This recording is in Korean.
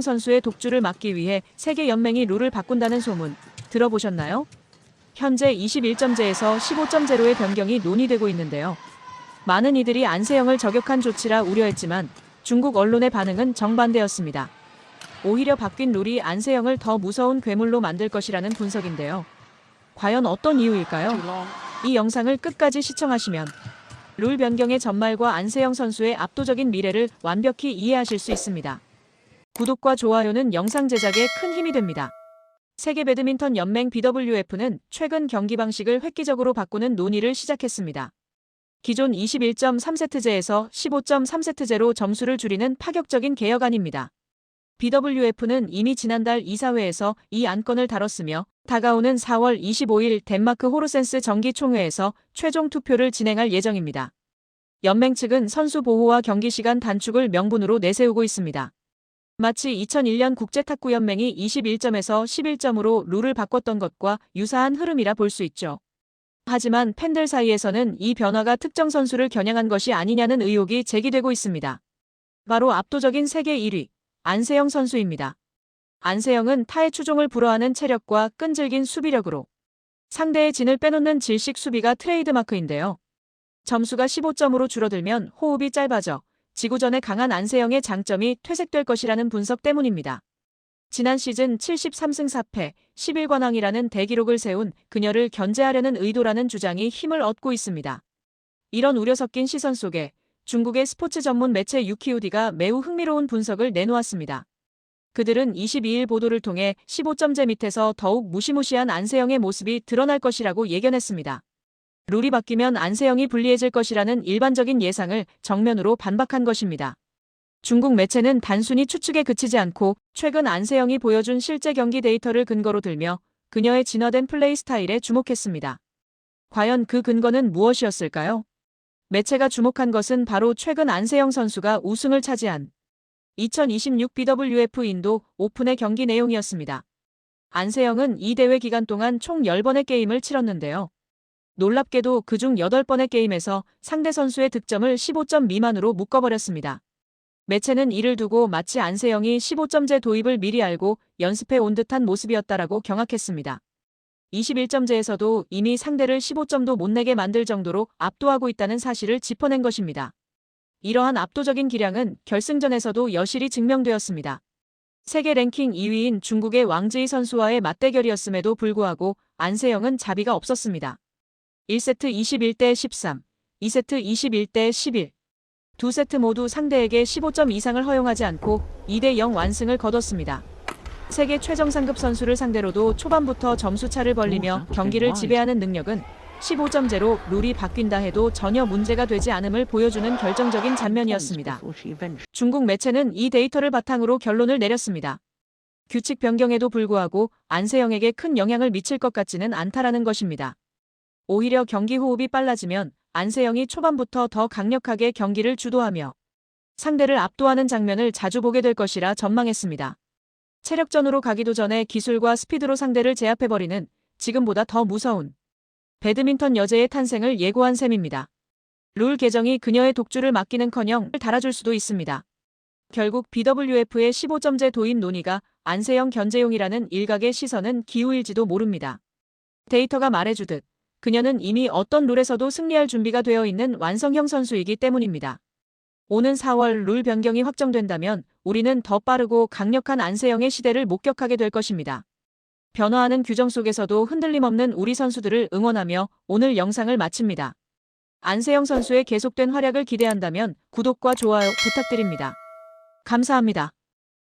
선수의 독주를 막기 위해 세계 연맹이 룰을 바꾼다는 소문 들어보셨나요? 현재 21점제에서 15점제로의 변경이 논의되고 있는데요. 많은 이들이 안세영을 저격한 조치라 우려했지만 중국 언론의 반응은 정반대였습니다. 오히려 바뀐 룰이 안세영을 더 무서운 괴물로 만들 것이라는 분석인데요. 과연 어떤 이유일까요? 이 영상을 끝까지 시청하시면 룰 변경의 전말과 안세영 선수의 압도적인 미래를 완벽히 이해하실 수 있습니다. 구독과 좋아요는 영상 제작에 큰 힘이 됩니다. 세계 배드민턴 연맹 BWF는 최근 경기 방식을 획기적으로 바꾸는 논의를 시작했습니다. 기존 21.3세트제에서 15.3세트제로 점수를 줄이는 파격적인 개혁안입니다. BWF는 이미 지난달 이사회에서 이 안건을 다뤘으며 다가오는 4월 25일 덴마크 호르센스 정기 총회에서 최종 투표를 진행할 예정입니다. 연맹 측은 선수 보호와 경기 시간 단축을 명분으로 내세우고 있습니다. 마치 2001년 국제탁구연맹이 21점에서 11점으로 룰을 바꿨던 것과 유사한 흐름이라 볼 수 있죠. 하지만 팬들 사이에서는 이 변화가 특정 선수를 겨냥한 것이 아니냐는 의혹이 제기되고 있습니다. 바로 압도적인 세계 1위 안세영 선수입니다. 안세영은 타의 추종을 불허하는 체력과 끈질긴 수비력으로 상대의 진을 빼놓는 질식 수비가 트레이드마크인데요. 점수가 15점으로 줄어들면 호흡이 짧아져 지구전에 강한 안세영의 장점이 퇴색될 것이라는 분석 때문입니다. 지난 시즌 73승 4패 11관왕이라는 대기록을 세운 그녀를 견제하려는 의도라는 주장이 힘을 얻고 있습니다. 이런 우려 섞인 시선 속에 중국의 스포츠 전문 매체 유키우디가 매우 흥미로운 분석을 내놓았습니다. 그들은 22일 보도를 통해 15점제 밑에서 더욱 무시무시한 안세영의 모습이 드러날 것이라고 예견했습니다. 룰이 바뀌면 안세영이 불리해질 것이라는 일반적인 예상을 정면으로 반박한 것입니다. 중국 매체는 단순히 추측에 그치지 않고 최근 안세영이 보여준 실제 경기 데이터를 근거로 들며 그녀의 진화된 플레이 스타일에 주목했습니다. 과연 그 근거는 무엇이었을까요? 매체가 주목한 것은 바로 최근 안세영 선수가 우승을 차지한 2026 BWF 인도 오픈의 경기 내용이었습니다. 안세영은 이 대회 기간 동안 총 10번의 게임을 치렀는데요. 놀랍게도 그중 8번의 게임에서 상대 선수의 득점을 15점 미만으로 묶어버렸습니다. 매체는 이를 두고 마치 안세영이 15점제 도입을 미리 알고 연습해 온 듯한 모습이었다라고 경악했습니다. 21점제에서도 이미 상대를 15점도 못 내게 만들 정도로 압도하고 있다는 사실을 짚어낸 것입니다. 이러한 압도적인 기량은 결승전에서도 여실히 증명되었습니다. 세계 랭킹 2위인 중국의 왕즈이 선수와의 맞대결이었음에도 불구하고 안세영은 자비가 없었습니다. 1세트 21대 13, 2세트 21대 11. 두 세트 모두 상대에게 15점 이상을 허용하지 않고 2대 0 완승을 거뒀습니다. 세계 최정 상급 선수를 상대로도 초반부터 점수차를 벌리며 경기를 지배하는 능력은 15점제로 룰이 바뀐다 해도 전혀 문제가 되지 않음을 보여주는 결정적인 장면이었습니다. 중국 매체는 이 데이터를 바탕으로 결론을 내렸습니다. 규칙 변경에도 불구하고 안세영에게 큰 영향을 미칠 것 같지는 않다라는 것입니다. 오히려 경기 호흡이 빨라지면 안세영이 초반부터 더 강력하게 경기를 주도하며 상대를 압도하는 장면을 자주 보게 될 것이라 전망했습니다. 체력전으로 가기도 전에 기술과 스피드로 상대를 제압해버리는 지금보다 더 무서운 배드민턴 여제의 탄생을 예고한 셈입니다. 룰 개정이 그녀의 독주를 맡기는커녕 달아줄 수도 있습니다. 결국 BWF의 15점제 도입 논의가 안세영 견제용이라는 일각의 시선은 기우일지도 모릅니다. 데이터가 말해주듯 그녀는 이미 어떤 룰에서도 승리할 준비가 되어 있는 완성형 선수이기 때문입니다. 오는 4월 룰 변경이 확정된다면 우리는 더 빠르고 강력한 안세영의 시대를 목격하게 될 것입니다. 변화하는 규정 속에서도 흔들림 없는 우리 선수들을 응원하며 오늘 영상을 마칩니다. 안세영 선수의 계속된 활약을 기대한다면 구독과 좋아요 부탁드립니다. 감사합니다.